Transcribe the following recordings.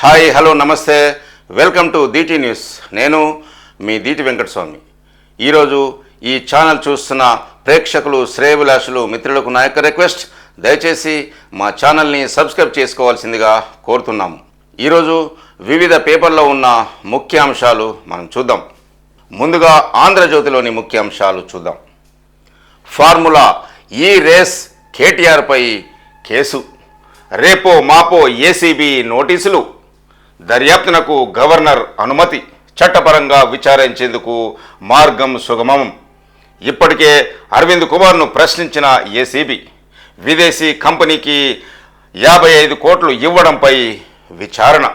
Hi hello నమస్తే. Welcome to DT news నేను మీ దీటి వెంకటస్వామి. ఈరోజు ఈ ఛానల్ చూస్తున్న ప్రేక్షకులు శ్రేయభిలాషులు మిత్రులకు నా యొక్క రిక్వెస్ట్. దయచేసి మా ఛానల్ని సబ్స్క్రైబ్ చేసుకోవాల్సిందిగా కోరుతున్నాము. ఈరోజు వివిధ పేపర్లో ఉన్న ముఖ్యాంశాలు మనం చూద్దాం. ముందుగా ఆంధ్రజ్యోతిలోని ముఖ్యాంశాలు చూద్దాం. ఫార్ములా ఈ రేస్ కేటీఆర్పై కేసు. రేపో మాపో ఏసీబీ నోటీసులు. దర్యాప్తునకు గవర్నర్ అనుమతి చట్టపరంగా విచారించేందుకు మార్గం సుగమం. ఇప్పటికే అరవింద్ కుమార్ను ప్రశ్నించిన ఏసీబీ విదేశీ కంపెనీకి యాభై ఐదు కోట్లు ఇవ్వడంపై విచారణ.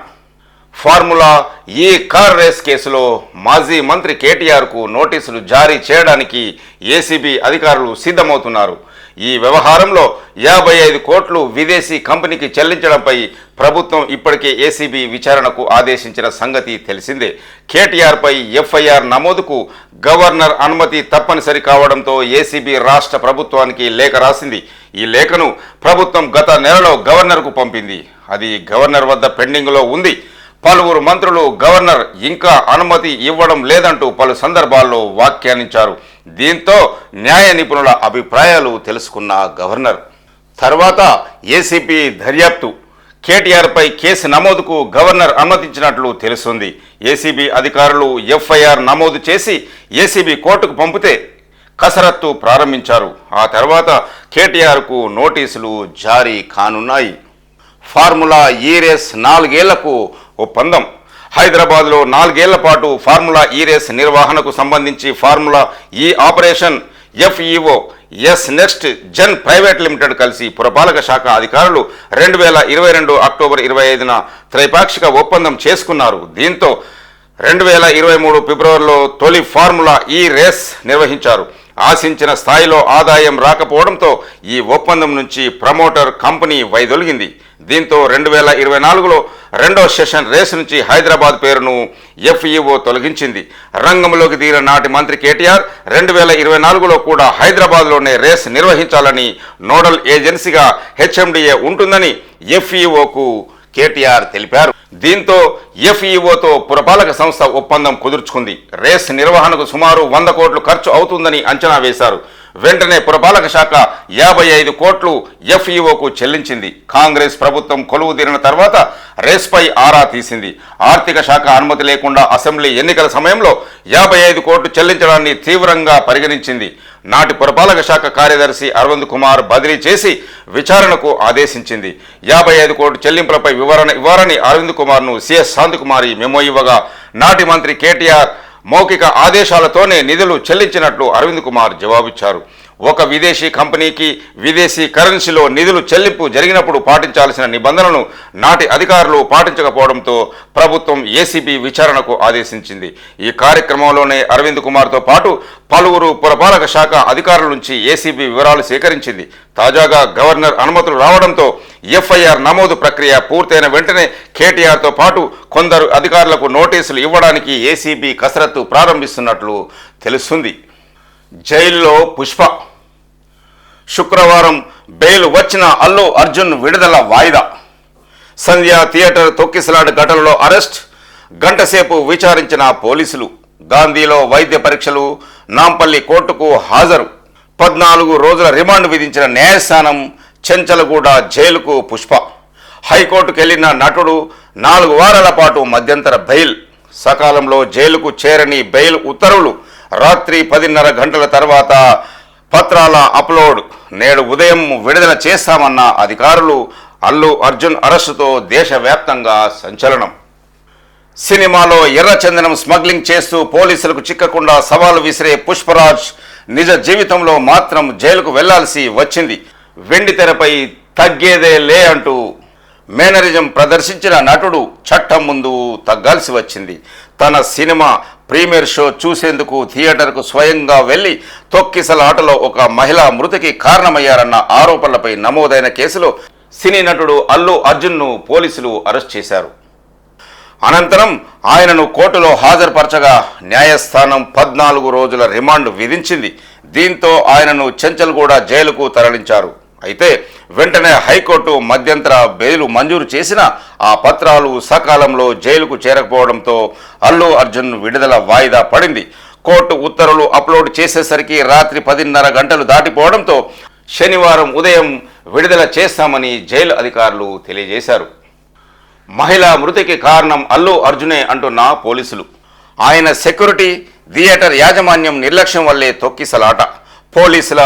ఫార్ములా ఈ కార్ రేస్ కేసులో మాజీ మంత్రి కేటీఆర్కు నోటీసులు జారీ చేయడానికి ఏసీబీ అధికారులు సిద్ధమవుతున్నారు. ఈ వ్యవహారంలో యాభై ఐదు కోట్లు విదేశీ కంపెనీకి చెల్లించడంపై ప్రభుత్వం ఇప్పటికే ఏసీబీ విచారణకు ఆదేశించిన సంగతి తెలిసిందే. కేటీఆర్పై ఎఫ్ఐఆర్ నమోదుకు గవర్నర్ అనుమతి తప్పనిసరి కావడంతో ఏసీబీ రాష్ట్ర ప్రభుత్వానికి లేఖ రాసింది. ఈ లేఖను ప్రభుత్వం గత నెలలో గవర్నర్కు పంపింది. అది గవర్నర్ వద్ద పెండింగ్లో ఉంది. పలువురు మంత్రులు గవర్నర్ ఇంకా అనుమతి ఇవ్వడం లేదంటూ పలు సందర్భాల్లో వ్యాఖ్యానించారు. దీంతో న్యాయ నిపుణుల అభిప్రాయాలు తెలుసుకున్న గవర్నర్. తర్వాత ఏసీపీ దర్యాప్తు. కేటీఆర్పై కేసు నమోదుకు గవర్నర్ అనుమతించినట్లు తెలుస్తుంది. ఏసీబీ అధికారులు ఎఫ్ఐఆర్ నమోదు చేసి ఏసీబీ కోర్టుకు పంపితే కసరత్తు ప్రారంభించారు. ఆ తర్వాత కేటీఆర్కు నోటీసులు జారీ కానున్నాయి. ఫార్ములా ఈ రేస్ నాలుగేళ్ళకు ఒప్పందం. హైదరాబాద్లో నాలుగేళ్ళ పాటు ఫార్ములా ఈ రేస్ నిర్వహణకు సంబంధించి Formula E operation FEO S next gen private limited కలిసి పురపాలక శాఖ అధికారులు రెండు వేల ఇరవై రెండు అక్టోబర్ ఇరవై ఐదున త్రైపాక్షిక ఒప్పందం చేసుకున్నారు. దీంతో రెండు వేల ఇరవై మూడు ఫిబ్రవరిలో తొలి ఫార్ములా ఈ రేస్ నిర్వహించారు. ఆశించిన స్థాయిలో ఆదాయం రాకపోవడంతో ఈ ఒప్పందం నుంచి ప్రమోటర్ కంపెనీ వైదొలిగింది. దీంతో రెండు వేల ఇరవై నాలుగులో రెండో సెషన్ రేస్ నుంచి హైదరాబాద్ పేరును ఎఫ్ఈఓ తొలగించింది. రంగంలోకి దిగిన నాటి మంత్రి కేటీఆర్ రెండు వేల ఇరవై నాలుగులో కూడా హైదరాబాద్లోనే రేస్ నిర్వహించాలని నోడల్ ఏజెన్సీగా హెచ్ఎండిఏ ఉంటుందని ఎఫ్ఈఓకు కేటీఆర్ తెలిపారు. దీంతో ఎఫ్ఈఓతో పురపాలక సంస్థ ఒప్పందం కుదుర్చుకుంది. రేస్ నిర్వహణకు సుమారు వంద కోట్లు ఖర్చు అవుతుందని అంచనా వేశారు. వెంటనే పురపాలక శాఖ యాభై ఐదు కోట్లు ఎఫ్ఈఓకు చెల్లించింది. కాంగ్రెస్ ప్రభుత్వం కొలువు తీరిన తర్వాత రేస్పై ఆరా తీసింది. ఆర్థిక శాఖ అనుమతి లేకుండా అసెంబ్లీ ఎన్నికల సమయంలో యాభై ఐదు కోట్లు చెల్లించడాన్ని తీవ్రంగా పరిగణించింది. నాటి పురపాలక శాఖ కార్యదర్శి అరవింద్ కుమార్ బదిలీ చేసి విచారణకు ఆదేశించింది. యాభై ఐదు కోట్ల చెల్లింపులపై వివరణ ఇవ్వాలని అరవింద్ కుమార్ను సిఎస్ శాంతకుమారి మెమో ఇవ్వగా నాటి మంత్రి కేటీఆర్ మౌఖిక ఆదేశాలతోనే నిధులు చెల్లించినట్లు అరవింద్ కుమార్ జవాబిచ్చారు. ఒక విదేశీ కంపెనీకి విదేశీ కరెన్సీలో నిధులు చెల్లింపు జరిగినప్పుడు పాటించాల్సిన నిబంధనలను నాటి అధికారులు పాటించకపోవడంతో ప్రభుత్వం ఏసీబీ విచారణకు ఆదేశించింది. ఈ కార్యక్రమంలోనే అరవింద్ కుమార్తో పాటు పలువురు పురపాలక శాఖ అధికారుల నుంచి ఏసీబీ వివరాలు సేకరించింది. తాజాగా గవర్నర్ అనుమతులు రావడంతో ఎఫ్ఐఆర్ నమోదు ప్రక్రియ పూర్తయిన వెంటనే కేటీఆర్తో పాటు కొందరు అధికారులకు నోటీసులు ఇవ్వడానికి ఏసీబీ కసరత్తు ప్రారంభిస్తున్నట్లు తెలుస్తుంది. జైల్లో పుష్ప శుక్రవారం బెయిల్ వచ్చిన అల్లు అర్జున్ విడుదల వాయిదా. సంధ్య థియేటర్ తొక్కిసలాట ఘటనలో అరెస్ట్. గంటసేపు విచారించిన పోలీసులు. గాంధీలో వైద్య పరీక్షలు నాంపల్లి కోర్టుకు హాజరు. పద్నాలుగు రోజుల రిమాండ్ విధించిన న్యాయస్థానం చెంచలగూడ జైలుకు పుష్ప. హైకోర్టుకు వెళ్ళిన నటుడు నాలుగు వారాల పాటు మధ్యంతర బెయిల్. సకాలంలో జైలుకు చేరని బెయిల్ ఉత్తర్వులు రాత్రి పదిన్నర గంటల తర్వాత పత్రాల అప్లోడ్. నేడు ఉదయం విడుదల చేస్తామన్న అధికారులు అల్లు అర్జున్ అరెస్టుతో దేశవ్యాప్తంగా సంచలనం. సినిమాలో ఎర్రచందనం స్మగ్లింగ్ చేస్తూ పోలీసులకు చిక్కకుండా సవాలు విసిరే పుష్పరాజ్ నిజ జీవితంలో మాత్రం జైలుకు వెళ్ళాల్సి వచ్చింది. వెండి తెరపై తగ్గేదే లే అంటూ మేనరిజం ప్రదర్శించిన నటుడు చట్టం ముందు తగ్గాల్సి వచ్చింది. తన సినిమా ప్రీమియర్ షో చూసేందుకు థియేటర్కు స్వయంగా వెళ్ళి తొక్కిసలాటలో ఒక మహిళా మృతికి కారణమయ్యారన్న ఆరోపణలపై నమోదైన కేసులో సినీ నటుడు అల్లు అర్జున్ను పోలీసులు అరెస్ట్ చేశారు. అనంతరం ఆయనను కోర్టులో హాజరుపరచగా న్యాయస్థానం పద్నాలుగు రోజుల రిమాండ్ విధించింది. దీంతో ఆయనను చెంచల్గూడ జైలుకు తరలించారు. అయితే వెంటనే హైకోర్టు మధ్యంతర బెయిలు మంజూరు చేసిన ఆ పత్రాలు సకాలంలో జైలుకు చేరకపోవడంతో అల్లు అర్జున్ విడుదల వాయిదా పడింది. కోర్టు ఉత్తర్వులు అప్లోడ్ చేసేసరికి రాత్రి పదిన్నర గంటలు దాటిపోవడంతో శనివారం ఉదయం విడుదల చేస్తామని జైలు అధికారులు తెలియజేశారు. మహిళా మృతికి కారణం అల్లు అర్జునే అంటున్న పోలీసులు. ఆయన సెక్యూరిటీ థియేటర్ యాజమాన్యం నిర్లక్ష్యం వల్లే తొక్కిసలాట. పోలీసుల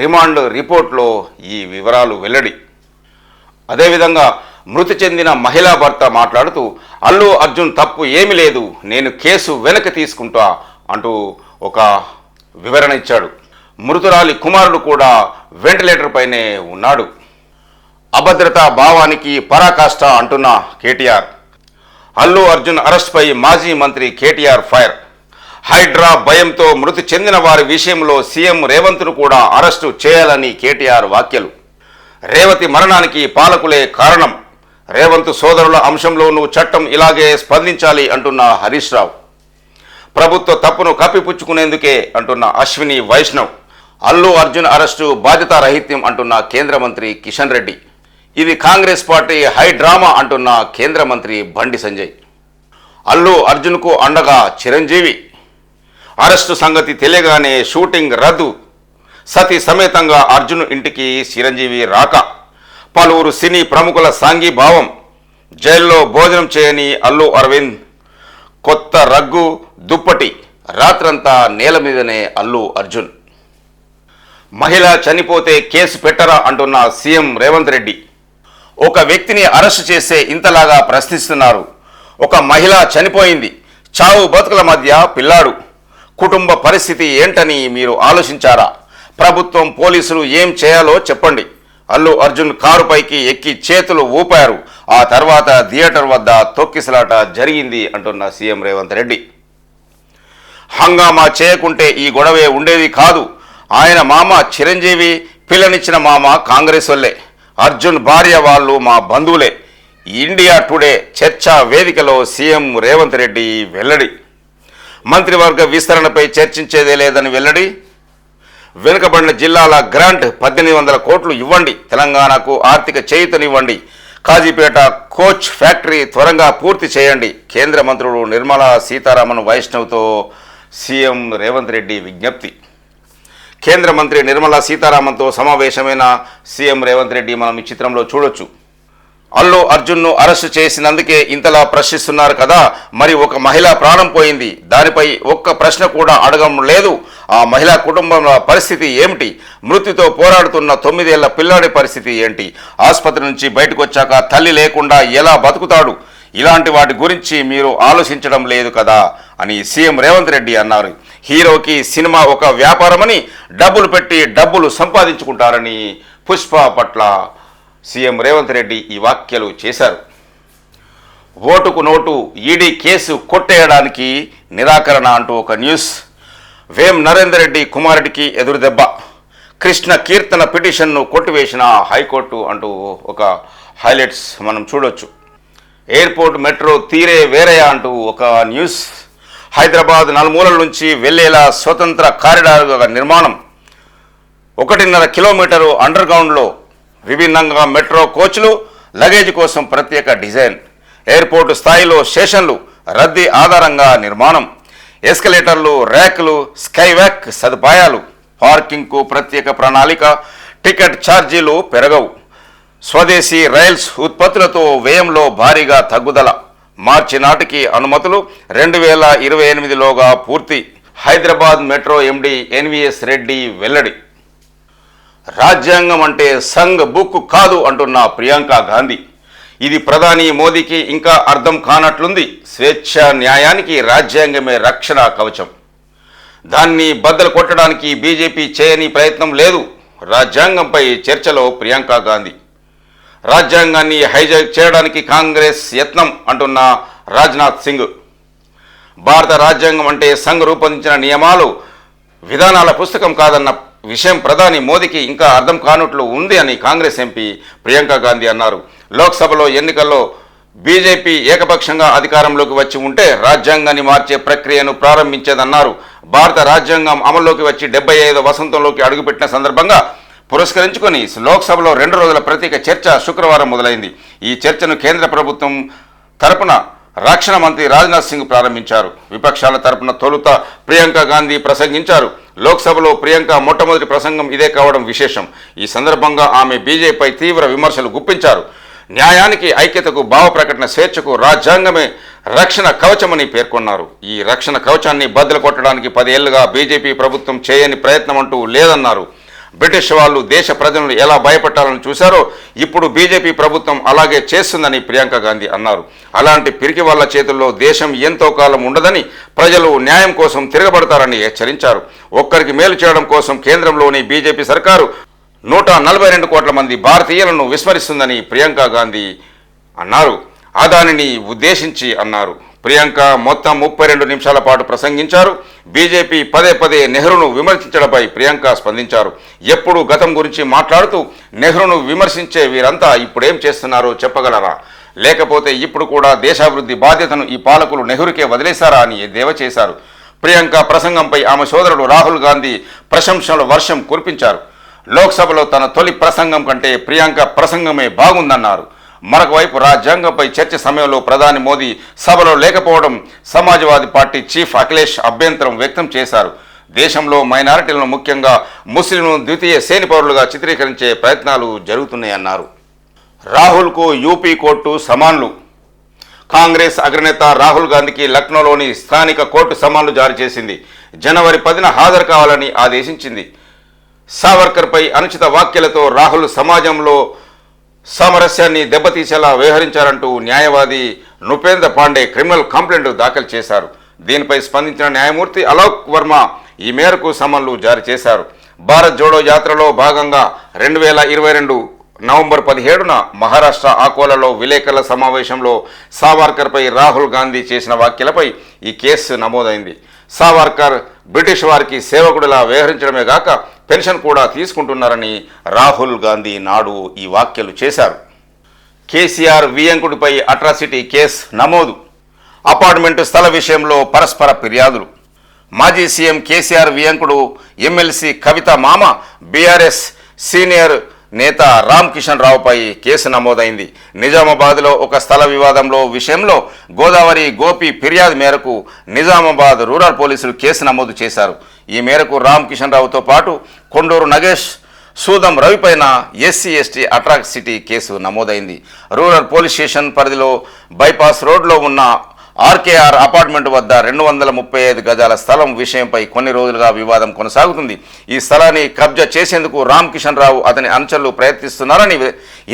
రిమాండ్ రిపోర్ట్లో ఈ వివరాలు వెల్లడి. అదేవిధంగా మృతి చెందిన మహిళా భర్త మాట్లాడుతూ అల్లు అర్జున్ తప్పు ఏమీ లేదు నేను కేసు వెనక్కి తీసుకుంటా అంటూ ఒక వివరణ ఇచ్చాడు. మృతురాలి కుమారుడు కూడా వెంటిలేటర్ పైనే ఉన్నాడు. అభద్రతా భావానికి పరాకాష్ట అంటున్న కేటీఆర్. అల్లు అర్జున్ అరెస్ట్పై మాజీ మంత్రి కేటీఆర్ ఫైర్ హైడ్రా భయంతో మృతి చెందిన వారి విషయంలో సీఎం రేవంత్ను కూడా అరెస్టు చేయాలని కేటీఆర్ వ్యాఖ్యలు. రేవతి మరణానికి పాలకులే కారణం. రేవంత్ సోదరుల అంశంలోనూ చట్టం ఇలాగే స్పందించాలి అంటున్న హరీష్ రావు. ప్రభుత్వ తప్పును కప్పిపుచ్చుకునేందుకే అంటున్న అశ్విని వైష్ణవ్. అల్లు అర్జున్ అరెస్టు బాధ్యతారహిత్యం అంటున్న కేంద్ర మంత్రి కిషన్ రెడ్డి. ఇది కాంగ్రెస్ పార్టీ హై డ్రామా అంటున్న కేంద్ర మంత్రి బండి సంజయ్. అల్లు అర్జున్కు అండగా చిరంజీవి. అరెస్టు సంగతి తెలియగానే షూటింగ్ రద్దు. సతీ సమేతంగా అర్జున్ ఇంటికి చిరంజీవి రాక. పలువురు సినీ ప్రముఖుల సాంఘీభావం. జైల్లో భోజనం చేయని అల్లు అరవింద్. కొత్త రగ్గు దుప్పటి. రాత్రంతా నేల మీదనే అల్లు అర్జున్. మహిళ చనిపోతే కేసు పెట్టరా అంటున్న సీఎం రేవంత్ రెడ్డి. ఒక వ్యక్తిని అరెస్టు చేసే ఇంతలాగా ప్రశ్నిస్తున్నారు. ఒక మహిళ చనిపోయింది. చావు బతుకుల మధ్య పిల్లాడు. కుటుంబ పరిస్థితి ఏంటని మీరు ఆలోచించారా? ప్రభుత్వం పోలీసులు ఏం చేయాలో చెప్పండి. అల్లు అర్జున్ కారుపైకి ఎక్కి చేతులు ఊపారు. ఆ తర్వాత థియేటర్ వద్ద తొక్కిసలాట జరిగింది అంటున్న సీఎం రేవంత్ రెడ్డి. హంగామా చేయకుంటే ఈ గొడవే ఉండేది కాదు. ఆయన మామ చిరంజీవి పిల్లనిచ్చిన మామ కాంగ్రెస్ వల్లే అర్జున్ భార్య వాళ్ళు మా బంధువులే. ఇండియా టుడే చర్చా వేదికలో సీఎం రేవంత్ రెడ్డి వెల్లడి. మంత్రివర్గ విస్తరణపై చర్చించేదే లేదని వెల్లడి. వెనుకబడిన జిల్లాల గ్రాంట్ పద్దెనిమిది వందల కోట్లు ఇవ్వండి. తెలంగాణకు ఆర్థిక చేయుతనివ్వండి. కాజీపేట కోచ్ ఫ్యాక్టరీ త్వరగా పూర్తి చేయండి. కేంద్ర మంత్రులు నిర్మలా సీతారామన్ వైష్ణవ్తో సీఎం రేవంత్ రెడ్డి విజ్ఞప్తి. కేంద్ర మంత్రి నిర్మలా సీతారామన్తో సమావేశమైన సీఎం రేవంత్ రెడ్డి మనం ఈ చిత్రంలో చూడొచ్చు. అల్లు అర్జున్ను అరెస్టు చేసినందుకే ఇంతలా ప్రశ్నిస్తున్నారు కదా. మరి ఒక మహిళ ప్రాణం పోయింది. దానిపై ఒక్క ప్రశ్న కూడా అడగడం లేదు. ఆ మహిళా కుటుంబం పరిస్థితి ఏమిటి? మృతితో పోరాడుతున్న తొమ్మిదేళ్ళ పిల్లాడి పరిస్థితి ఏంటి? ఆసుపత్రి నుంచి బయటకు వచ్చాక తల్లి లేకుండా ఎలా బతుకుతాడు? ఇలాంటి వాటి గురించి మీరు ఆలోచించడం లేదు కదా అని సీఎం రేవంత్ రెడ్డి అన్నారు. హీరోకి సినిమా ఒక వ్యాపారమని డబ్బులు పెట్టి డబ్బులు సంపాదించుకుంటారని పుష్ప పట్ల సీఎం రేవంత్ రెడ్డి ఈ వ్యాఖ్యలు చేశారు. ఓటుకు నోటు ఈడీ కేసు కొట్టేయడానికి నిరాకరణ అంటూ ఒక న్యూస్. వేం నరేందర్ రెడ్డి కుమారుడికి ఎదురుదెబ్బ కృష్ణ కీర్తన పిటిషన్ను కొట్టివేసిన హైకోర్టు అంటూ ఒక హైలైట్స్ మనం చూడొచ్చు. ఎయిర్పోర్ట్ మెట్రో తీరే వేరేయా అంటూ ఒక న్యూస్. హైదరాబాద్ నలుమూలల నుంచి వెళ్ళేలా స్వతంత్ర కారిడార్ నిర్మాణం. ఒకటిన్నర కిలోమీటరు అండర్ గ్రౌండ్లో విభిన్నంగా మెట్రో కోచ్లు లగేజ్ కోసం ప్రత్యేక డిజైన్ ఎయిర్పోర్టు స్థాయిలో స్టేషన్లు రద్దీ ఆధారంగా నిర్మాణం ఎస్కలేటర్లు ర్యాక్లు స్కైవ్యాక్ సదుపాయాలు పార్కింగ్కు ప్రత్యేక ప్రణాళిక టికెట్ ఛార్జీలు పెరగవు. స్వదేశీ రైల్స్ ఉత్పత్తులతో వ్యయంలో భారీగా తగ్గుదల. మార్చి నాటికి అనుమతులు రెండు వేల ఇరవై ఎనిమిదిలోగా పూర్తి. Hyderabad metro MD NVS Reddy వెల్లడి. రాజ్యాంగం అంటే సంఘ్ బుక్ కాదు అంటున్న ప్రియాంక గాంధీ. ఇది ప్రధాని మోదీకి ఇంకా అర్థం కానట్లుంది. స్వేచ్ఛ న్యాయానికి రాజ్యాంగమే రక్షణ కవచం. దాన్ని బద్దలు కొట్టడానికి బీజేపీ చేయని ప్రయత్నం లేదు. రాజ్యాంగంపై చర్చలో ప్రియాంక గాంధీ. రాజ్యాంగాన్ని హైజాక్ చేయడానికి కాంగ్రెస్ యత్నం అంటున్న రాజ్నాథ్ సింగ్. భారత రాజ్యాంగం అంటే సంఘ్ రూపొందించిన నియమాలు విధానాల పుస్తకం కాదన్న విషయం ప్రధాని మోదీకి ఇంకా అర్థం కానట్లు ఉంది అని కాంగ్రెస్ ఎంపీ ప్రియాంక గాంధీ అన్నారు. లోక్సభలో ఎన్నికల్లో బీజేపీ ఏకపక్షంగా అధికారంలోకి వచ్చి ఉంటే రాజ్యాంగాన్ని మార్చే ప్రక్రియను ప్రారంభించేదన్నారు. భారత రాజ్యాంగం అమల్లోకి వచ్చి డెబ్బై ఐదు వసంతంలోకి అడుగుపెట్టిన సందర్భంగా పురస్కరించుకొని లోక్సభలో రెండు రోజుల ప్రత్యేక చర్చ శుక్రవారం మొదలైంది. ఈ చర్చను కేంద్ర ప్రభుత్వం తరపున రక్షణ మంత్రి రాజ్నాథ్ సింగ్ ప్రారంభించారు. విపక్షాల తరపున తొలుత ప్రియాంక గాంధీ ప్రసంగించారు. లోక్సభలో ప్రియాంక మొట్టమొదటి ప్రసంగం ఇదే కావడం విశేషం. ఈ సందర్భంగా ఆమె బీజేపీపై తీవ్ర విమర్శలు గుప్పించారు. న్యాయానికి ఐక్యతకు భావ ప్రకటన స్వేచ్ఛకు రాజ్యాంగమే రక్షణ కవచమని పేర్కొన్నారు. ఈ రక్షణ కవచాన్ని బద్దలు కొట్టడానికి పదేళ్ళుగా బీజేపీ ప్రభుత్వం చేయని ప్రయత్నం అంటూ లేదన్నారు. బ్రిటిష్ వాళ్ళు దేశ ప్రజలను ఎలా భయపెట్టాలని చూశారో ఇప్పుడు బీజేపీ ప్రభుత్వం అలాగే చేస్తుందని ప్రియాంక గాంధీ అన్నారు. అలాంటి పిరికి వాళ్ళ చేతుల్లో దేశం ఎంతో కాలం ఉండదని ప్రజలు న్యాయం కోసం తిరగబడతారని హెచ్చరించారు. ఒక్కరికి మేలు చేయడం కోసం కేంద్రంలోని బీజేపీ సర్కారు నూట నలభై రెండు కోట్ల మంది భారతీయులను విస్మరిస్తుందని ప్రియాంక గాంధీ అన్నారు. అదానిని ఉద్దేశించి అన్నారు. ప్రియాంక మొత్తం ముప్పై రెండు నిమిషాల పాటు ప్రసంగించారు. బీజేపీ పదే పదే నెహ్రూను విమర్శించడంపై ప్రియాంక స్పందించారు. ఎప్పుడు గతం గురించి మాట్లాడుతూ నెహ్రూను విమర్శించే వీరంతా ఇప్పుడేం చేస్తున్నారో చెప్పగలరా? లేకపోతే ఇప్పుడు కూడా దేశాభివృద్ధి బాధ్యతను ఈ పాలకులు నెహ్రూకే వదిలేశారా అని ఎద్దేవా చేశారు. ప్రియాంక ప్రసంగంపై ఆమె సోదరుడు రాహుల్ గాంధీ ప్రశంసల వర్షం కురిపించారు. లోక్సభలో తన తొలి ప్రసంగం కంటే ప్రియాంక ప్రసంగమే బాగుందన్నారు. మరొకవైపు రాజ్యాంగంపై చర్చ సమయంలో ప్రధాని మోదీ సభలో లేకపోవడం సమాజ్వాదీ పార్టీ చీఫ్ అఖిలేష్ అభ్యంతరం వ్యక్తం చేశారు. దేశంలో మైనారిటీలను ముఖ్యంగా ముస్లింలను ద్వితీయ శ్రేణి పౌరులుగా చిత్రీకరించే ప్రయత్నాలు జరుగుతున్నాయన్నారు. రాహుల్కు యూపీ కోర్టు సమాన్లు. కాంగ్రెస్ అగ్రనేత రాహుల్ గాంధీకి లక్నోలోని స్థానిక కోర్టు సమాన్లు జారీ చేసింది. జనవరి పదిన హాజరు కావాలని ఆదేశించింది. సావర్కర్పై అనుచిత వ్యాఖ్యలతో రాహుల్ సమాజంలో సామరస్యాన్ని దెబ్బతీసేలా వ్యవహరించారంటూ న్యాయవాది నృపేంద్ర పాండే క్రిమినల్ కంప్లైంట్ దాఖలు చేశారు. దీనిపై స్పందించిన న్యాయమూర్తి అలోక్ వర్మ ఈ మేరకు సమన్లు జారీ చేశారు. భారత్ జోడో యాత్రలో భాగంగా రెండు వేల ఇరవై రెండు నవంబర్ పదిహేడున మహారాష్ట్ర ఆకోలలో విలేకరుల సమావేశంలో సావర్కర్పై రాహుల్ గాంధీ చేసిన వ్యాఖ్యలపై ఈ కేసు నమోదైంది. సావర్కర్ బ్రిటిష్ వారికి సేవకుడిలా వ్యవహరించడమే గాక పెన్షన్ కూడా తీసుకుంటున్నారని రాహుల్ గాంధీ నాడు ఈ వ్యాఖ్యలు చేశారు. కేసీఆర్ వియంకుడిపై అట్రాసిటీ కేసు నమోదు. అపార్ట్మెంటు స్థల విషయంలో పరస్పర ఫిర్యాదులు. మాజీ సీఎం కేసీఆర్ వియంకుడు ఎమ్మెల్సీ కవిత మామ బీఆర్ఎస్ సీనియర్ నేత రామ్ కిషన్ రావుపై కేసు నమోదైంది. నిజామాబాద్లో ఒక స్థల వివాదంలో విషయంలో గోదావరి గోపి ఫిర్యాదు మేరకు నిజామాబాద్ రూరల్ పోలీసులు కేసు నమోదు చేశారు. ఈ మేరకు రామ్ కిషన్ రావుతో పాటు కొండూరు నగేష్ సూదం రవిపైన ఎస్సీ ఎస్టీ అట్రాక్సిటీ కేసు నమోదైంది. రూరల్ పోలీస్ స్టేషన్ పరిధిలో బైపాస్ రోడ్లో ఉన్న ఆర్కేఆర్ అపార్ట్మెంట్ వద్ద రెండు వందల ముప్పై ఐదు గజాల స్థలం విషయంపై కొన్ని రోజులుగా వివాదం కొనసాగుతుంది. ఈ స్థలాన్ని కబ్జా చేసేందుకు రామ్ కిషన్ రావు అతని అనుచరులు ప్రయత్నిస్తున్నారని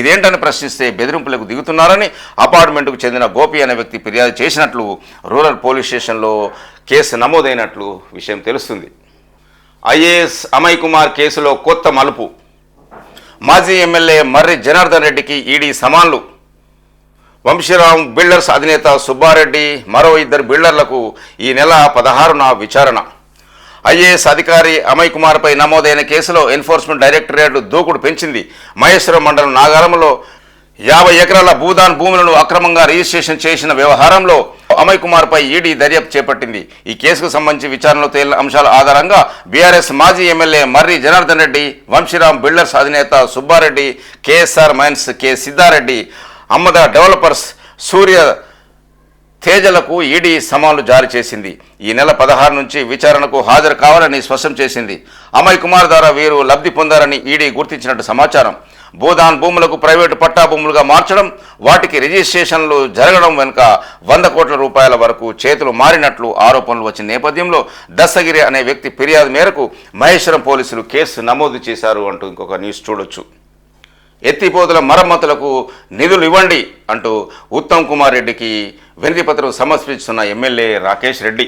ఇదేంటని ప్రశ్నిస్తే బెదిరింపులకు దిగుతున్నారని అపార్ట్మెంట్కు చెందిన గోపి అనే వ్యక్తి ఫిర్యాదు చేసినట్లు రూరల్ పోలీస్ స్టేషన్లో కేసు నమోదైనట్లు విషయం తెలుస్తుంది. ఐఏఎస్ అమయ్ కుమార్ కేసులో కొత్త మలుపు. మాజీ ఎమ్మెల్యే మర్రి జనార్దన్ రెడ్డికి ఈడీ సమాన్లు. వంశీరామ్ బిల్డర్స్ అధినేత సుబ్బారెడ్డి మరో ఇద్దరు బిల్డర్లకు ఈ నెల పదహారున విచారణ. ఐఏఎస్ అధికారి అమయ్ కుమార్పై నమోదైన కేసులో ఎన్ఫోర్స్మెంట్ డైరెక్టరేట్ దూకుడు పెంచింది. మహేశ్వరం మండలం నాగారంలో యాభై ఎకరాల భూదాన్ భూములను అక్రమంగా రిజిస్ట్రేషన్ చేసిన వ్యవహారంలో అమయ్ కుమార్పై ఈడీ దర్యాప్తు చేపట్టింది. ఈ కేసుకు సంబంధించి విచారణలో తేలిన అంశాల ఆధారంగా బీఆర్ఎస్ మాజీ ఎమ్మెల్యే మర్రి జనార్దన్ రెడ్డి వంశీరామ్ బిల్డర్స్ అధినేత Subbareddy KSR mines K Siddhareddy అమ్మద developers Surya తేజలకు ఈడీ సమాన్లు జారీ చేసింది. ఈ నెల పదహారు నుంచి విచారణకు హాజరు కావాలని స్పష్టం చేసింది. అమయ్ కుమార్ ద్వారా వీరు లబ్ధి పొందారని ఈడీ గుర్తించినట్టు సమాచారం. భూదాన్ భూములకు ప్రైవేటు పట్టా భూములుగా మార్చడం వాటికి రిజిస్ట్రేషన్లు జరగడం వెనుక వంద కోట్ల రూపాయల వరకు చేతులు మారినట్లు ఆరోపణలు వచ్చిన నేపథ్యంలో దస్తగిరి అనే వ్యక్తి ఫిర్యాదు మేరకు మహేశ్వరం పోలీసులు కేసు నమోదు చేశారు అంటూ ఇంకొక న్యూస్ చూడొచ్చు. ఎత్తిపోతుల మరమ్మతులకు నిధులు ఇవ్వండి అంటూ ఉత్తమ్ కుమార్ రెడ్డికి వినతిపత్రం సమర్పిస్తున్న ఎమ్మెల్యే రాకేష్ రెడ్డి.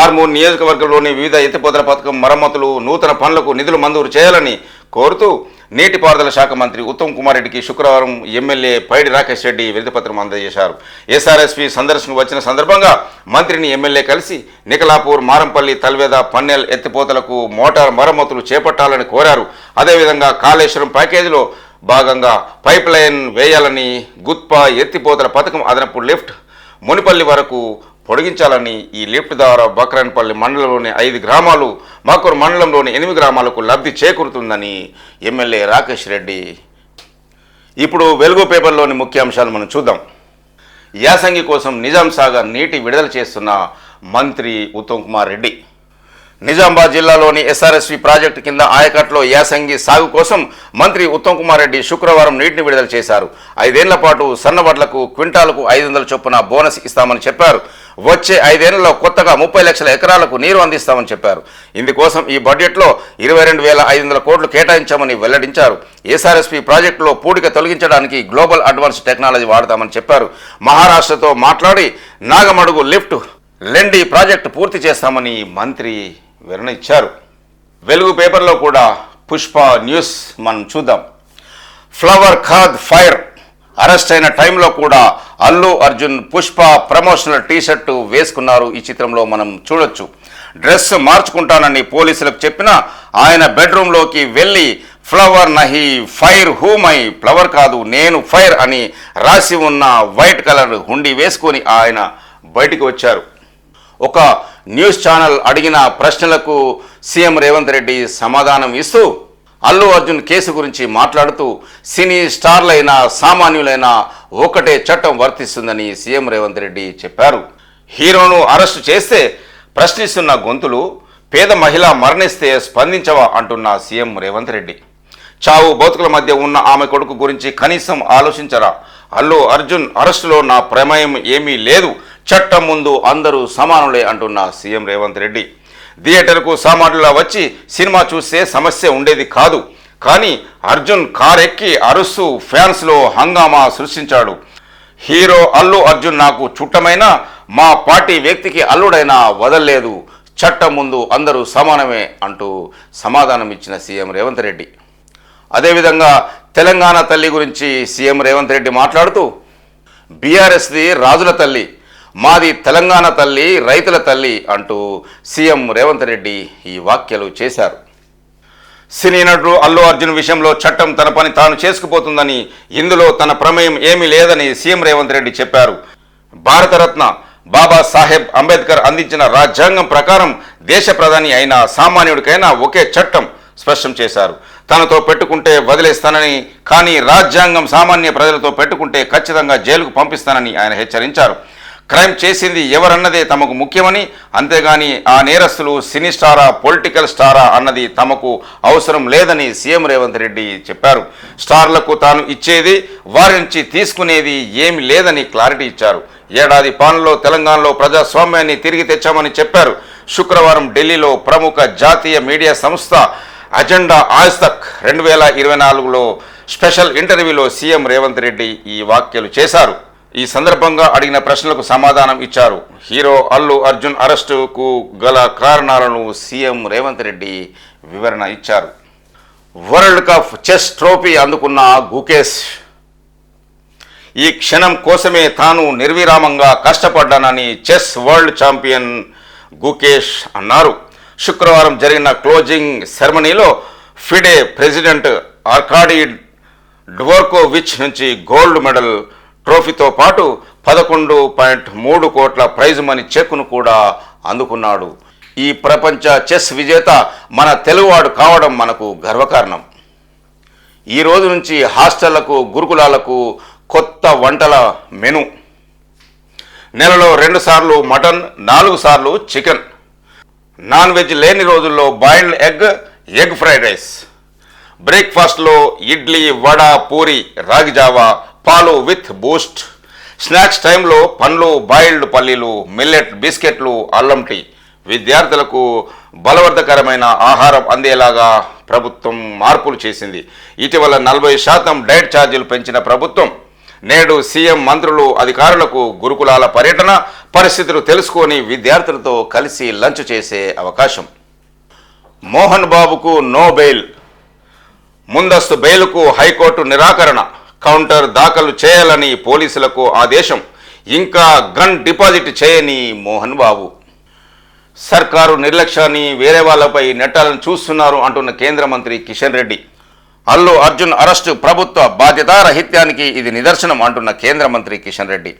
ఆర్మూర్ నియోజకవర్గంలోని వివిధ ఎత్తిపోతల పథకం మరమ్మతులు నూతన పనులకు నిధులు మంజూరు చేయాలని కోరుతూ నీటిపారుదల శాఖ మంత్రి ఉత్తమ్ కుమార్ రెడ్డికి శుక్రవారం ఎమ్మెల్యే పైడి రాకేష్ రెడ్డి వినతిపత్రం అందజేశారు. ఎస్ఆర్ఎస్పి సందర్శనకు వచ్చిన సందర్భంగా మంత్రిని ఎమ్మెల్యే కలిసి నికలాపూర్ మారంపల్లి తల్వేద పన్నెల్ ఎత్తిపోతలకు మోటార్ మరమ్మతులు చేపట్టాలని కోరారు. అదేవిధంగా కాళేశ్వరం ప్యాకేజీలో భాగంగా పైప్ లైన్ వేయాలని గుత్పా ఎత్తిపోతల పథకం అదనపు లిఫ్ట్ మునిపల్లి వరకు పొడిగించాలని ఈ లిఫ్ట్ ద్వారా బక్రాన్పల్లి మండలంలోని ఐదు గ్రామాలు మాకూరు మండలంలోని ఎనిమిది గ్రామాలకు లబ్ధి చేకూరుతుందని ఎమ్మెల్యే రాకేష్ రెడ్డి. ఇప్పుడు వెలుగు పేపర్లోని ముఖ్యాంశాలు మనం చూద్దాం. యాసంగి కోసం నిజాం సాగర్ నీటి విడుదల చేస్తున్న మంత్రి ఉత్తమ్ కుమార్ రెడ్డి. నిజామాబాద్ జిల్లాలోని ఎస్ఆర్ఎస్వి ప్రాజెక్టు కింద ఆయకట్లో యాసంగి సాగు కోసం మంత్రి ఉత్తమ్ కుమార్ రెడ్డి శుక్రవారం నీటిని విడుదల చేశారు. ఐదేళ్ళ పాటు సన్నబడ్లకు క్వింటాలకు ఐదు వందల చొప్పున బోనస్ ఇస్తామని చెప్పారు. వచ్చే ఐదేళ్ళలో కొత్తగా ముప్పై లక్షల ఎకరాలకు నీరు అందిస్తామని చెప్పారు. ఇందుకోసం ఈ బడ్జెట్లో ఇరవై రెండు వేల ఐదు వందల కోట్లు కేటాయించామని వెల్లడించారు. ఎస్ఆర్ఎస్పి ప్రాజెక్టులో పూడిక తొలగించడానికి గ్లోబల్ అడ్వాన్స్ టెక్నాలజీ వాడతామని చెప్పారు. మహారాష్ట్రతో మాట్లాడి నాగమడుగు లిఫ్ట్ లెండి ప్రాజెక్టు పూర్తి చేస్తామని మంత్రి వివరణ ఇచ్చారు వెలుగు పేపర్లో కూడా పుష్ప న్యూస్ మనం చూద్దాం. ఫ్లవర్ ఖాద్ ఫైర్ అరెస్ట్ అయిన టైంలో కూడా Allu Arjun Pushpa promotional T shirt వేసుకున్నారు. ఈ చిత్రంలో మనం చూడొచ్చు. డ్రెస్ మార్చుకుంటానని పోలీసులకు చెప్పినా ఆయన బెడ్రూమ్లోకి వెళ్ళి ఫ్లవర్ నహి ఫైర్ హూమై ఫ్లవర్ కాదు నేను ఫైర్ అని రాసి ఉన్న వైట్ కలర్ హుండీ వేసుకొని ఆయన బయటికి వచ్చారు. ఒక న్యూస్ ఛానల్ అడిగిన ప్రశ్నలకు సీఎం రేవంత్ రెడ్డి సమాధానం ఇస్తూ అల్లు అర్జున్ కేసు గురించి మాట్లాడుతూ సినీ స్టార్లైన సామాన్యులైన ఒకటే చట్టం వర్తిస్తుందని సీఎం రేవంత్ రెడ్డి చెప్పారు. హీరోను అరెస్టు చేస్తే ప్రశ్నిస్తున్న గొంతులు పేద మహిళ మరణిస్తే స్పందించవా అంటున్న సీఎం రేవంత్ రెడ్డి. చావు బతుకుల మధ్య ఉన్న ఆమె కొడుకు గురించి కనీసం ఆలోచించరా? అల్లు అర్జున్ అరెస్టులో నా ప్రమేయం ఏమీ లేదు. చట్టం ముందు అందరూ సమానులే అంటున్న సీఎం రేవంత్ రెడ్డి. థియేటర్కు సామాన్యులా వచ్చి సినిమా చూస్తే సమస్య ఉండేది కాదు. కానీ అర్జున్ కారెక్కి అరుస్తూ ఫ్యాన్స్లో హంగామా సృష్టించాడు. హీరో అల్లు అర్జున్ నాకు చుట్టమైన మా పార్టీ వ్యక్తికి అల్లుడైనా వదల్లేదు. చట్టం ముందు అందరూ సమానమే అంటూ సమాధానం ఇచ్చిన సీఎం రేవంత్ రెడ్డి. అదేవిధంగా తెలంగాణ తల్లి గురించి సీఎం రేవంత్ రెడ్డి మాట్లాడుతూ బీఆర్ఎస్ది రాజుల తల్లి మాది తెలంగాణ తల్లి రైతుల తల్లి అంటూ సీఎం రేవంత్ రెడ్డి ఈ వ్యాఖ్యలు చేశారు. సినీ నటుడు అల్లు అర్జున్ విషయంలో చట్టం తన పని తాను చేసుకుపోతుందని ఇందులో తన ప్రమేయం ఏమీ లేదని సీఎం రేవంత్ రెడ్డి చెప్పారు. భారతరత్న బాబా సాహెబ్ అంబేద్కర్ అందించిన రాజ్యాంగం ప్రకారం దేశ ప్రధాని అయిన సామాన్యుడికైనా ఒకే చట్టం స్పష్టం చేశారు. తనతో పెట్టుకుంటే వదిలేస్తానని కానీ రాజ్యాంగం సామాన్య ప్రజలతో పెట్టుకుంటే ఖచ్చితంగా జైలుకు పంపిస్తానని ఆయన హెచ్చరించారు. క్రైమ్ చేసింది ఎవరన్నదే తమకు ముఖ్యమని అంతేగాని ఆ నేరస్తులు సినీ స్టారా పొలిటికల్ స్టారా అన్నది తమకు అవసరం లేదని సీఎం రేవంత్ రెడ్డి చెప్పారు. స్టార్లకు తాను ఇచ్చేది వారి నుంచి తీసుకునేది ఏమి లేదని క్లారిటీ ఇచ్చారు. ఏడాది పాలనలో తెలంగాణలో ప్రజాస్వామ్యాన్ని తిరిగి తెచ్చామని చెప్పారు. శుక్రవారం ఢిల్లీలో ప్రముఖ జాతీయ మీడియా సంస్థ అజెండా ఆజ్ తక్ రెండు వేల ఇరవై నాలుగులో స్పెషల్ ఇంటర్వ్యూలో సీఎం రేవంత్ రెడ్డి ఈ వ్యాఖ్యలు చేశారు. ఈ సందర్భంగా అడిగిన ప్రశ్నలకు సమాధానం ఇచ్చారు. హీరో అల్లు అర్జున్ అరెస్టుకు గల కారణాలను సీఎం రేవంత్ రెడ్డి వివరణ ఇచ్చారు. వరల్డ్ కప్ చెస్ ట్రోఫీ అందుకున్న గుకేష్ ఈ క్షణం కోసమే తాను నిర్విరామంగా కష్టపడ్డానని చెస్ వరల్డ్ ఛాంపియన్ గుకేష్ అన్నారు. శుక్రవారం జరిగిన క్లోజింగ్ సెరమనీలో ఫిడే ప్రెసిడెంట్ ఆర్కాడీ డ్వోర్కోవిచ్ నుంచి గోల్డ్ మెడల్ ట్రోఫీతో పాటు పదకొండు పాయింట్ మూడు కోట్ల ప్రైజ్ మనీ చెక్ను కూడా అందుకున్నాడు. ఈ ప్రపంచ చెస్ విజేత మన తెలుగువాడు కావడం మనకు గర్వకారణం. ఈ రోజు నుంచి హాస్టళ్ళకు గురుకులాలకు కొత్త వంటల మెను. నెలలో రెండు సార్లు మటన్ నాలుగు సార్లు చికెన్. నాన్ వెజ్ లేని రోజుల్లో boiled egg egg fried rice. బ్రేక్ఫాస్ట్లో ఇడ్లీ వడ పూరి రాగి జావా పాలు విత్ బూస్ట్. స్నాక్స్ టైంలో పండ్లు బాయిల్డ్ పల్లీలు మిల్లెట్ బిస్కెట్లు అల్లం టీ. విద్యార్థులకు బలవర్ధకరమైన ఆహారం అందేలాగా ప్రభుత్వం మార్పులు చేసింది. ఇటీవల నలభై శాతం డైట్ ఛార్జీలు పెంచిన ప్రభుత్వం నేడు సీఎం మంత్రులు అధికారులకు గురుకులాల పర్యటన పరిస్థితులు తెలుసుకొని విద్యార్థులతో కలిసి లంచ్ చేసే అవకాశం. మోహన్ బాబుకు నో బెయిల్. ముందస్తు బెయిల్కు హైకోర్టు నిరాకరణ. కౌంటర్ దాఖలు చేయాలని పోలీసులకు ఆదేశం. ఇంకా గన్ డిపాజిట్ చేయని మోహన్ బాబు. సర్కారు నిర్లక్ష్యాన్ని వేరే వాళ్ళపై నెట్టాలని చూస్తున్నారు అంటున్న కేంద్ర మంత్రి కిషన్ రెడ్డి. అల్లు అర్జున్ అరెస్టు ప్రభుత్వ బాధ్యతారహిత్యానికి ఇది నిదర్శనం అంటున్న కేంద్ర మంత్రి కిషన్ రెడ్డి.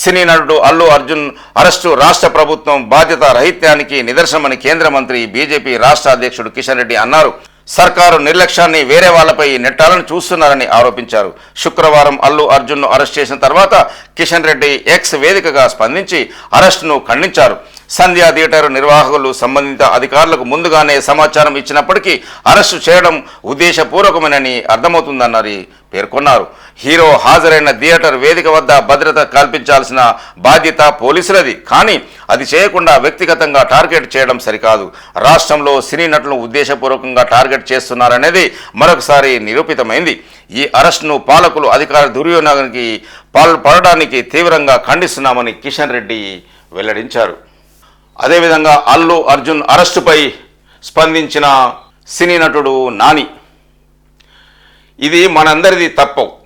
సినీ నటుడు అల్లు అర్జున్ అరెస్టు రాష్ట్ర ప్రభుత్వం బాధ్యత రహిత్యానికి నిదర్శనమని కేంద్ర మంత్రి బీజేపీ రాష్ట్ర అధ్యక్షుడు కిషన్ రెడ్డి అన్నారు. సర్కారు నిర్లక్ష్యాన్ని వేరే వాళ్ళపై నెట్టాలని చూస్తున్నారని ఆరోపించారు. శుక్రవారం అల్లు అర్జున్ను అరెస్ట్ చేసిన తర్వాత కిషన్ రెడ్డి ఎక్స్ వేదికగా స్పందించి అరెస్టును ఖండించారు. సంధ్యా థియేటర్ నిర్వాహకులు సంబంధిత అధికారులకు ముందుగానే సమాచారం ఇచ్చినప్పటికీ అరెస్టు చేయడం ఉద్దేశపూర్వకమేనని అర్థమవుతుందన్నది పేర్కొన్నారు. హీరో హాజరైన థియేటర్ వేదిక వద్ద భద్రత కల్పించాల్సిన బాధ్యత పోలీసులది. కానీ అది చేయకుండా వ్యక్తిగతంగా టార్గెట్ చేయడం సరికాదు. రాష్ట్రంలో సినీ నటులను ఉద్దేశపూర్వకంగా టార్గెట్ చేస్తున్నారనేది మరొకసారి నిరూపితమైంది. ఈ అరెస్టును పాలకులు అధికార దుర్వినియోగానికి పాల్పడడానికి తీవ్రంగా ఖండిస్తున్నామని కిషన్ రెడ్డి వెల్లడించారు. అదేవిధంగా అల్లు అర్జున్ అరెస్టుపై స్పందించిన సినీ నటుడు నాని. ఇది మనందరిది తప్పు.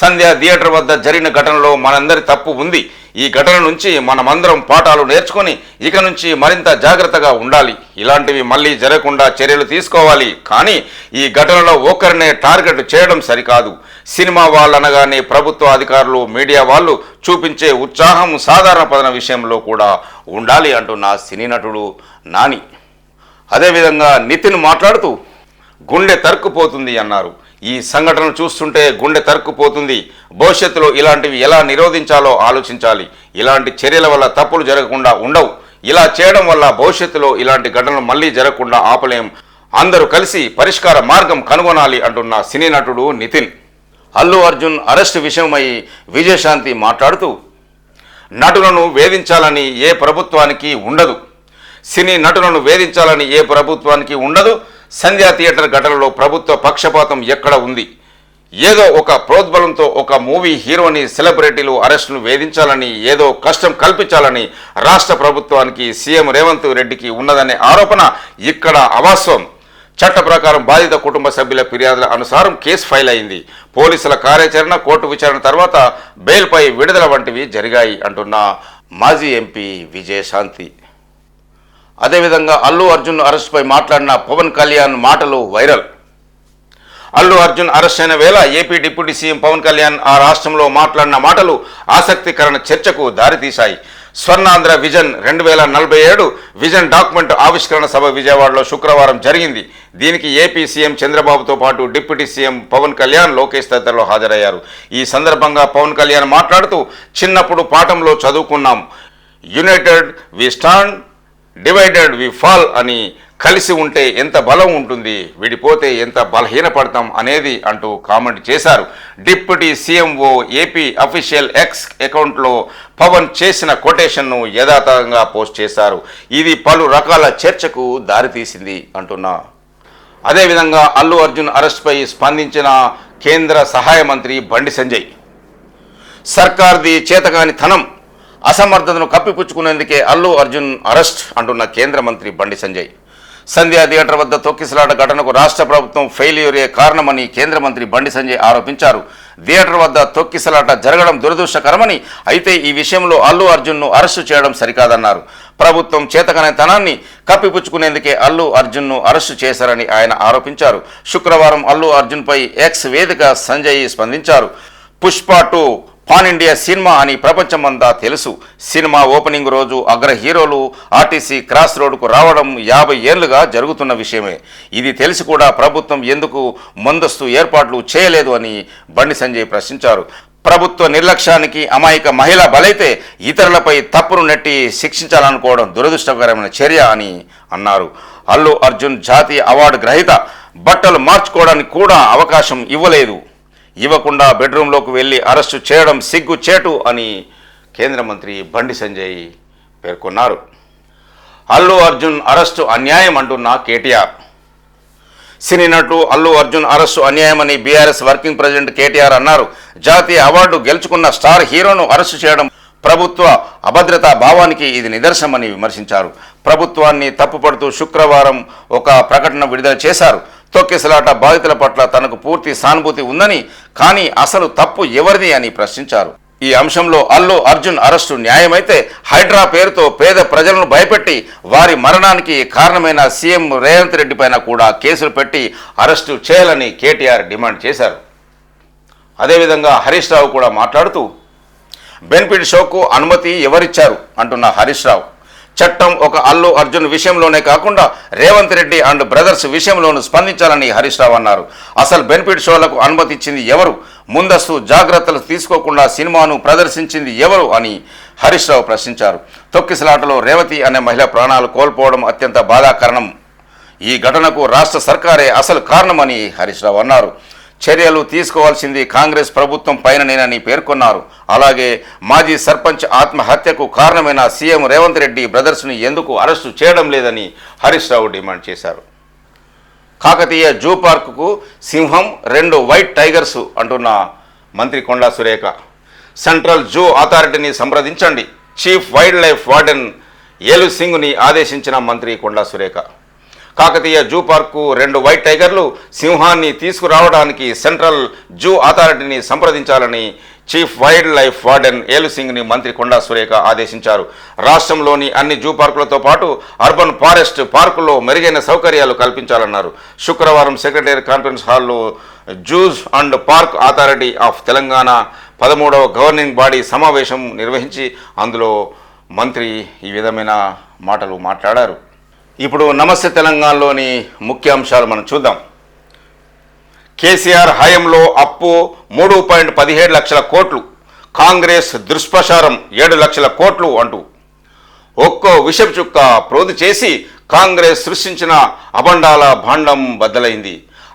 సంధ్య థియేటర్ వద్ద జరిగిన ఘటనలో మనందరి తప్పు ఉంది. ఈ ఘటన నుంచి మనమందరం పాఠాలు నేర్చుకొని ఇక నుంచి మరింత జాగ్రత్తగా ఉండాలి. ఇలాంటివి మళ్ళీ జరగకుండా చర్యలు తీసుకోవాలి. కానీ ఈ ఘటనలో ఒకరినే టార్గెట్ చేయడం సరికాదు. సినిమా వాళ్ళనగానే ప్రభుత్వ అధికారులు మీడియా వాళ్ళు చూపించే ఉత్సాహం సాధారణ పదన విషయంలో కూడా ఉండాలి అంటున్న సినీ నటుడు నాని. అదేవిధంగా నితిన్ మాట్లాడుతూ గుండె తరుక్కుపోతుంది అన్నారు. ఈ సంఘటన చూస్తుంటే గుండె తరుక్కుపోతుంది. భవిష్యత్తులో ఇలాంటివి ఎలా నిరోధించాలో ఆలోచించాలి. ఇలాంటి చర్యల వల్ల తప్పులు జరగకుండా ఉండవు. ఇలా చేయడం వల్ల భవిష్యత్తులో ఇలాంటి ఘటనలు మళ్ళీ జరగకుండా ఆపలేం. అందరూ కలిసి పరిష్కార మార్గం కనుగొనాలి అంటున్న సినీ నటుడు నితిన్. అల్లు అర్జున్ అరెస్టు విషయమై విజయశాంతి మాట్లాడుతూ నటులను వేధించాలని ఏ ప్రభుత్వానికి ఉండదు. సినీ నటులను వేధించాలని ఏ ప్రభుత్వానికి ఉండదు. సంధ్యా థియేటర్ ఘటనలో ప్రభుత్వ పక్షపాతం ఎక్కడ ఉంది? ఏదో ఒక ప్రోద్బలంతో ఒక మూవీ హీరోని సెలబ్రిటీలు అరెస్టును వేధించాలని ఏదో కష్టం కల్పించాలని రాష్ట్ర ప్రభుత్వానికి సీఎం రేవంత్ రెడ్డికి ఉన్నదనే ఆరోపణ ఇక్కడ అవాస్తవం. చట్ట ప్రకారం బాధిత కుటుంబ సభ్యుల ఫిర్యాదుల అనుసారం కేసు ఫైల్ అయింది. పోలీసుల కార్యాచరణ కోర్టు విచారణ తర్వాత బెయిల్పై విడుదల వంటివి జరిగాయి అంటున్న మాజీ ఎంపీ విజయశాంతి. అదేవిధంగా అల్లు అర్జున్ అరెస్ట్పై మాట్లాడిన పవన్ కళ్యాణ్ మాటలు వైరల్. అల్లు అర్జున్ అరెస్ట్ అయిన వేళ AP deputy CM Pawan Kalyan ఆ రాష్ట్రంలో మాట్లాడిన మాటలు ఆసక్తికరణ చర్చకు దారితీశాయి. స్వర్ణాంధ్ర విజన్ రెండు వేల నలభై ఏడు విజన్ డాక్యుమెంట్ ఆవిష్కరణ సభ విజయవాడలో శుక్రవారం జరిగింది. దీనికి ఏపీ సీఎం చంద్రబాబుతో పాటు డిప్యూటీ సీఎం పవన్ కళ్యాణ్ లోకేష్ తదితరులు హాజరయ్యారు. ఈ సందర్భంగా పవన్ కళ్యాణ్ మాట్లాడుతూ చిన్నప్పుడు పాఠంలో చదువుకున్నాం. United we stand divided we fall అని కలిసి ఉంటే ఎంత బలం ఉంటుంది విడిపోతే ఎంత బలహీనపడతాం అనేది అంటూ కామెంట్ చేశారు. Deputy CMO AP official X అకౌంట్లో పవన్ చేసిన కొటేషన్ను యథాతథంగా పోస్ట్ చేశారు. ఇది పలు రకాల చర్చకు దారితీసింది అంటున్నా. అదేవిధంగా అల్లు అర్జున్ అరెస్ట్పై స్పందించిన కేంద్ర సహాయ మంత్రి బండి సంజయ్. సర్కార్ది చేతకాని ధనం అసమర్థతను కప్పిపుచ్చుకునేందుకే అల్లు అర్జున్ అరెస్ట్ అంటున్న కేంద్ర మంత్రి బండి సంజయ్. సంధ్యా థియేటర్ వద్ద తొక్కిసలాట ఘటనకు రాష్ట్ర ప్రభుత్వం ఫెయిల్యూరే కారణమని కేంద్ర మంత్రి బండి సంజయ్ ఆరోపించారు. థియేటర్ వద్ద తొక్కిసలాట జరగడం దురదృష్టకరమని అయితే ఈ విషయంలో అల్లు అర్జున్ను అరెస్టు చేయడం సరికాదన్నారు. ప్రభుత్వం చేతకనేతనాన్ని కప్పిపుచ్చుకునేందుకే అల్లు అర్జున్ను అరెస్టు చేశారని ఆయన ఆరోపించారు. శుక్రవారం అల్లు అర్జున్పై ఎక్స్ వేదిక సంజయ్ స్పందించారు. Pushpa two pan India cinema అని ప్రపంచమంతా తెలుసు. సినిమా ఓపెనింగ్ రోజు అగ్ర హీరోలు ఆర్టీసీ క్రాస్ రోడ్కు రావడం యాభై ఏళ్ళుగా జరుగుతున్న విషయమే. ఇది తెలిసి కూడా ప్రభుత్వం ఎందుకు ముందస్తు ఏర్పాట్లు చేయలేదు అని బండి సంజయ్ ప్రశ్నించారు. ప్రభుత్వ నిర్లక్ష్యానికి అమాయక మహిళ బలైతే ఇతరులపై తప్పును నెట్టి శిక్షించాలనుకోవడం దురదృష్టకరమైన చర్య అని అన్నారు. అల్లు అర్జున్ జాతీయ అవార్డు గ్రహీత బట్టలు మార్చుకోవడానికి కూడా అవకాశం ఇవ్వలేదు. ఇవ్వకుండా బెడ్రూమ్లోకి వెళ్ళి అరెస్టు చేయడం సిగ్గు చేటు అని కేంద్ర మంత్రి బండి సంజయ్ పేర్కొన్నారు. అల్లు అర్జున్ అరెస్టు అన్యాయం అంటున్న కేటీఆర్. సినీ నటు అల్లు అర్జున్ అరెస్టు అన్యాయమని బీఆర్ఎస్ వర్కింగ్ ప్రెసిడెంట్ కేటీఆర్ అన్నారు. జాతీయ అవార్డు గెలుచుకున్న స్టార్ హీరోను అరెస్టు చేయడం ప్రభుత్వ అభద్రతా భావానికి ఇది నిదర్శనమని విమర్శించారు. ప్రభుత్వాన్ని తప్పుపడుతూ శుక్రవారం ఒక ప్రకటన విడుదల చేశారు. తొక్కిసలాట బాధితుల పట్ల తనకు పూర్తి సానుభూతి ఉందని కానీ అసలు తప్పు ఎవరిది అని ప్రశ్నించారు. ఈ అంశంలో అల్లు అర్జున్ అరెస్టు న్యాయమైతే హైడ్రా పేరుతో పేద ప్రజలను భయపెట్టి వారి మరణానికి కారణమైన సీఎం రేవంత్ రెడ్డి పైన కూడా కేసులు పెట్టి అరెస్టు చేయాలని కేటీఆర్ డిమాండ్ చేశారు. అదేవిధంగా హరీష్ రావు కూడా మాట్లాడుతూ బెనిఫిట్ షోకు అనుమతి ఎవరిచ్చారు? అంటున్న హరీష్ రావు. చట్టం ఒక అల్లు అర్జున్ విషయంలోనే కాకుండా రేవంత్ రెడ్డి అండ్ బ్రదర్స్ విషయంలోనూ స్పందించాలని హరీష్ రావు అన్నారు. అసలు బెనిఫిట్ షోలకు అనుమతి ఇచ్చింది ఎవరు? ముందస్తు జాగ్రత్తలు తీసుకోకుండా సినిమాను ప్రదర్శించింది ఎవరు అని హరీష్ రావు ప్రశ్నించారు. తొక్కిసలాటలో రేవతి అనే మహిళ ప్రాణాలు కోల్పోవడం అత్యంత బాధాకరణం. ఈ ఘటనకు రాష్ట్ర సర్కారే అసలు కారణమని హరీష్ రావు అన్నారు. చర్యలు తీసుకోవాల్సింది కాంగ్రెస్ ప్రభుత్వం పైననేనని పేర్కొన్నారు. అలాగే మాజీ సర్పంచ్ ఆత్మహత్యకు కారణమైన సీఎం రేవంత్ రెడ్డి బ్రదర్స్ని ఎందుకు అరెస్టు చేయడం లేదని హరీష్ రావు డిమాండ్ చేశారు. కాకతీయ జూ పార్కుకు సింహం రెండు వైట్ టైగర్స్ అంటున్న మంత్రి కొండా సురేఖ. సెంట్రల్ జూ అథారిటీని సంప్రదించండి. Chief wildlife warden Elu సింగ్ని ఆదేశించిన మంత్రి కొండా సురేఖ. కాకతీయ జూ పార్కు రెండు వైట్ టైగర్లు సింహాన్ని తీసుకురావడానికి సెంట్రల్ జూ అథారిటీని సంప్రదించాలని chief wildlife warden Elu సింగ్ని మంత్రి కొండా సురేఖ ఆదేశించారు. రాష్ట్రంలోని అన్ని జూ పార్కులతో పాటు అర్బన్ ఫారెస్ట్ పార్కుల్లో మెరుగైన సౌకర్యాలు కల్పించాలన్నారు. శుక్రవారం సెక్రటరీ కాన్ఫరెన్స్ హాల్లో zoos and park authority of Telangana పదమూడవ గవర్నింగ్ బాడీ సమావేశం నిర్వహించి అందులో మంత్రి ఈ విధమైన మాటలు మాట్లాడారు. ఇప్పుడు నమస్తే తెలంగాణలోని ముఖ్యాంశాలు మనం చూద్దాం. కేసీఆర్ హయాంలో అప్పు మూడు పాయింట్ పదిహేడు లక్షల కోట్లు కాంగ్రెస్ దుష్ప్రచారం ఏడు లక్షల కోట్లు అంటూ. ఒక్కో విషం చుక్క ప్రోధి చేసి కాంగ్రెస్ సృష్టించిన అబండాల భాండం బద్దలైంది.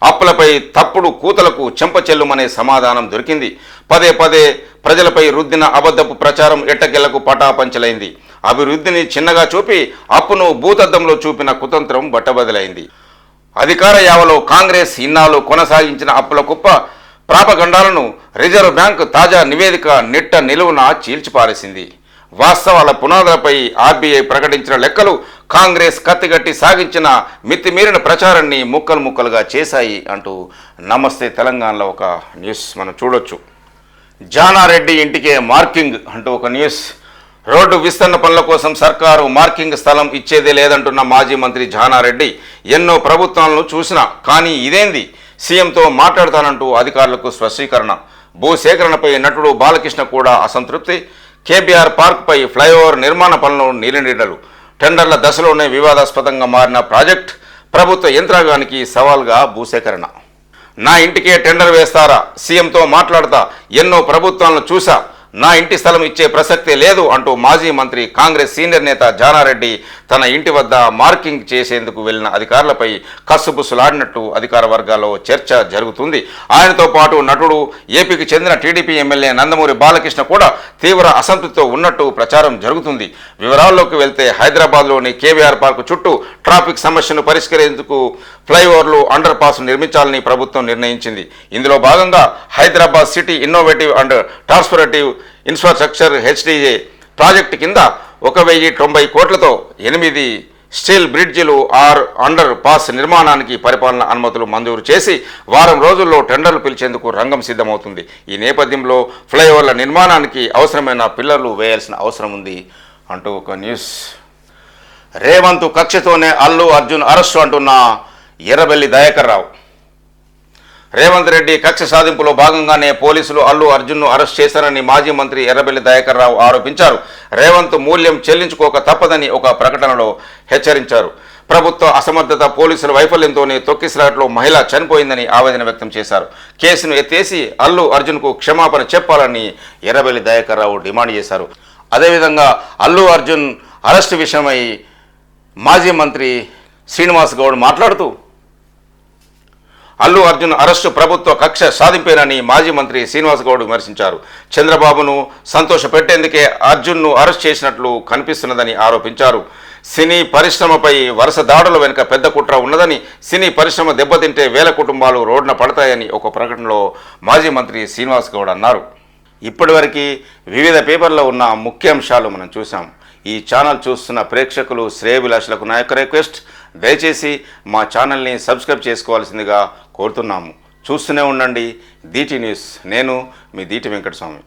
అప్పులపై తప్పుడు కూతలకు చెంపచెల్లుమనే సమాధానం దొరికింది. పదే పదే ప్రజలపై రుద్దిన అబద్ధపు ప్రచారం ఎట్టకెళ్ళకు పటాపంచలైంది. అభివృద్ధిని చిన్నగా చూపి అప్పును భూతద్దంలో చూపిన కుతంత్రం బట్టబదలైంది. అధికార యావలో కాంగ్రెస్ ఇన్నాళ్ళు కొనసాగించిన అప్పుల కుప్ప ప్రాపగండాలను రిజర్వ్ బ్యాంక్ తాజా నివేదిక నిట్ట నిలువున చీల్చిపారేసింది. వాస్తవాల పునాదులపై ఆర్బీఐ ప్రకటించిన లెక్కలు కాంగ్రెస్ కత్తిగట్టి సాగించిన మితిమీరిన ప్రచారాన్ని ముక్కలు ముక్కలుగా చేశాయి అంటూ నమస్తే తెలంగాణలో ఒక న్యూస్ మనం చూడొచ్చు. జానారెడ్డి ఇంటికే మార్కింగ్ అంటూ ఒక న్యూస్ రోడ్డు విస్తరణ పనుల కోసం సర్కారు మార్కింగ్ స్థలం ఇచ్చేదే లేదంటున్న మాజీ మంత్రి జానారెడ్డి ఎన్నో ప్రభుత్వాలను చూసినా కానీ ఇదేంది? సీఎంతో మాట్లాడతానంటూ అధికారులకు స్పష్టీకరణ. భూసేకరణపై నటుడు బాలకృష్ణ కూడా అసంతృప్తి. కేబీఆర్ పార్క్పై ఫ్లైఓవర్ నిర్మాణ పనులు నీలినీడలు. టెండర్ల దశలోనే వివాదాస్పదంగా మారిన ప్రాజెక్ట్ ప్రభుత్వ యంత్రాంగానికి సవాల్గా భూసేకరణ. నా ఇంటికే టెండర్ వేస్తారా? సీఎంతో మాట్లాడతా. ఎన్నో ప్రభుత్వాలను చూసా. నా ఇంటి స్థలం ఇచ్చే ప్రసక్తే లేదు అంటూ మాజీ మంత్రి కాంగ్రెస్ సీనియర్ నేత జానారెడ్డి తన ఇంటి వద్ద మార్కింగ్ చేసేందుకు వెళ్ళిన అధికారులపై కస్సుబుస్సులాడినట్టు అధికార వర్గాల్లో చర్చ జరుగుతుంది. ఆయనతో పాటు నటుడు ఏపీకి చెందిన టీడీపీ ఎమ్మెల్యే నందమూరి బాలకృష్ణ కూడా తీవ్ర అసంతృప్తితో ఉన్నట్టు ప్రచారం జరుగుతుంది. వివరాల్లోకి వెళ్తే హైదరాబాద్లోని కేవీఆర్ పార్కు చుట్టూ ట్రాఫిక్ సమస్యను పరిష్కరించేందుకు ఫ్లైఓవర్లు అండర్ పాస్ నిర్మించాలని ప్రభుత్వం నిర్ణయించింది. ఇందులో భాగంగా Hyderabad city innovative and transformative infrastructure HDA project కింద ఒక వెయ్యి తొంభై కోట్లతో ఎనిమిది స్టీల్ బ్రిడ్జిలు ఆర్ అండర్ పాస్ నిర్మాణానికి పరిపాలన అనుమతులు మంజూరు చేసి వారం రోజుల్లో టెండర్లు పిలిచేందుకు రంగం సిద్ధమవుతుంది. ఈ నేపథ్యంలో ఫ్లైఓవర్ల నిర్మాణానికి అవసరమైన పిల్లర్లు వేయాల్సిన అవసరం ఉంది అంటూ ఒక న్యూస్. రేవంత్ కక్షతోనే అల్లు అర్జున్ అరెస్టు అంటున్న ఎర్రబెల్లి దయాకర్ రావు రేవంత్ రెడ్డి కక్ష సాధింపులో భాగంగానే పోలీసులు అల్లు అర్జున్ను అరెస్ట్ చేశారని మాజీ మంత్రి ఎర్రబెల్లి దయాకర్ రావు ఆరోపించారు. రేవంత్ మూల్యం చెల్లించుకోక తప్పదని ఒక ప్రకటనలో హెచ్చరించారు. ప్రభుత్వ అసమర్థత పోలీసుల వైఫల్యంతోనే తొక్కిసలాట్లో మహిళ చనిపోయిందని ఆవేదన వ్యక్తం చేశారు. కేసును ఎత్తేసి అల్లు అర్జున్కు క్షమాపణ చెప్పాలని ఎర్రబెల్లి దయాకర్ రావు డిమాండ్ చేశారు. అదేవిధంగా అల్లు అర్జున్ అరెస్టు విషయమై మాజీ మంత్రి శ్రీనివాస్ గౌడ్ మాట్లాడుతూ అల్లు అర్జున్ అరెస్టు ప్రభుత్వ కక్ష సాధింపేనని మాజీ మంత్రి శ్రీనివాస్ గౌడ్ విమర్శించారు. చంద్రబాబును సంతోషపెట్టేందుకే అర్జున్ను అరెస్ట్ చేసినట్లు కనిపిస్తున్నదని ఆరోపించారు. సినీ పరిశ్రమపై వరుస దాడుల వెనుక పెద్ద కుట్ర ఉన్నదని సినీ పరిశ్రమ దెబ్బతింటే వేల కుటుంబాలు రోడ్డున పడతాయని ఒక ప్రకటనలో మాజీ మంత్రి శ్రీనివాస్ గౌడ్ అన్నారు. ఇప్పటివరకు వివిధ పేపర్లో ఉన్న ముఖ్యాంశాలు మనం చూసాం ఈ ఛానల్ చూస్తున్న ప్రేక్షకులు శ్రేయభిలాషులకు నా యొక్క రిక్వెస్ట్. దయచేసి మా ఛానల్ని సబ్స్క్రైబ్ చేసుకోవాల్సిందిగా కోరుతున్నాము. చూస్తూనే ఉండండి. DT news. నేను మీ దీటి వెంకటస్వామి.